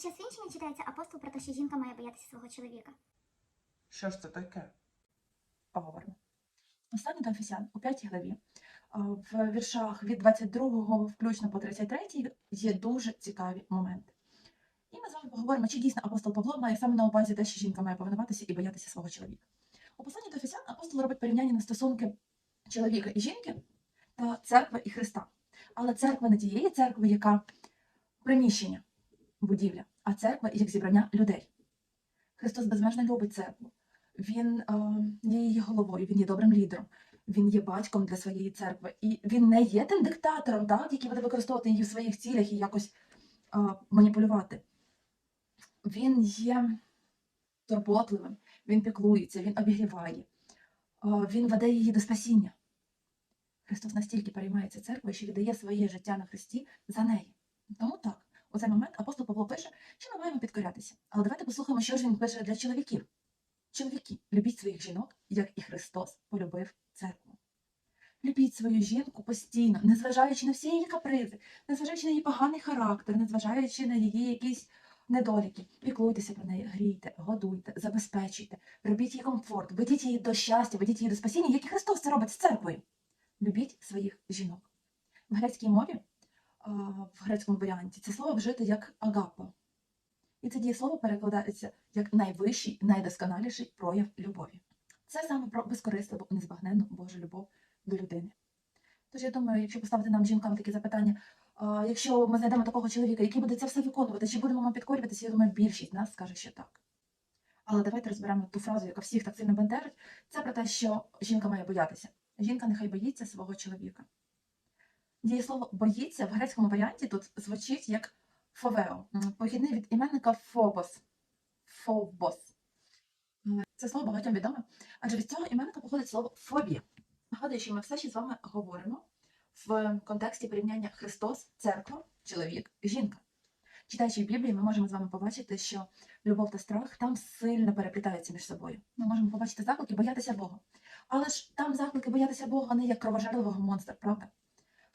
Під час вінчення читається апостол про те, що жінка має боятися свого чоловіка. Що ж це таке? Поговоримо. Послання до Ефесян у 5 главі. В віршах від 22 включно по 33 є дуже цікаві моменти. І ми з вами поговоримо, чи дійсно апостол Павло має саме на увазі те, що жінка має повинуватися і боятися свого чоловіка. У посланні до Ефесян апостол робить порівняння на стосунки чоловіка і жінки та церкви і Христа. Але церква не тієї церкви, яка приміщення, будівля, а церква як зібрання людей. Христос безмежно любить церкву. Він е, є її головою, він є добрим лідером, він є батьком для своєї церкви. І він не є тим диктатором, так, який буде використовувати її в своїх цілях і якось е, маніпулювати. Він є турботливим, він піклується, він обігріває, е, він веде її до спасіння. Христос настільки переймається церквою, що віддає своє життя на Христі за неї. Тому так, цей момент апостол Павло пише, що ми маємо підкорятися. Але давайте послухаємо, що ж він пише для чоловіків. Чоловіки, любіть своїх жінок, як і Христос полюбив церкву. Любіть свою жінку постійно, незважаючи на всі її капризи, незважаючи на її поганий характер, незважаючи на її якісь недоліки. Піклуйтеся про неї, грійте, годуйте, забезпечуйте, робіть їй комфорт, ведіть її до щастя, ведіть її до спасіння, як і Христос це робить з церквою. Любіть своїх жінок. В грецькій мові, в грецькому варіанті, це слово вжите як агапо. І це дієслово перекладається як найвищий, найдосконаліший прояв любові. Це саме про безкорисливу, незбагненну Божу любов до людини. Тож я думаю, якщо поставити нам жінкам такі запитання, якщо ми знайдемо такого чоловіка, який буде це все виконувати, чи будемо ми підкорюватися, я думаю, більшість нас скаже, що так. Але давайте розберемо ту фразу, яка всіх так сильно бентежить. Це про те, що жінка має боятися. Жінка нехай боїться свого чоловіка. Дієслово боїться в грецькому варіанті тут звучить як фовео, похідний від іменника фобос. Фобос. Це слово багатьом відоме, адже від цього іменника походить слово фобія. Нагадую, що ми все ще з вами говоримо в контексті порівняння Христос, церква, чоловік, жінка. Читаючи Біблію, ми можемо з вами побачити, що любов та страх там сильно переплітаються між собою. Ми можемо побачити заклики боятися Бога. Але ж там заклики боятися Бога не як кровожерливого монстра, правда?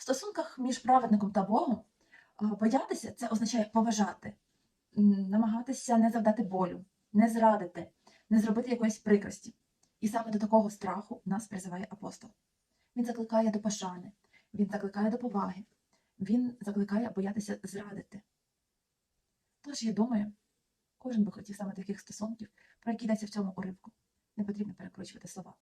Стосунках між праведником та Богом боятися це означає поважати, намагатися не завдати болю, не зрадити, не зробити якоїсь прикрості. І саме до такого страху нас призиває апостол. Він закликає до пошани, він закликає до поваги, він закликає боятися зрадити. Тож, я думаю, кожен би хотів саме таких стосунків, про які йдеться в цьому уривку. Не потрібно перекручувати слова.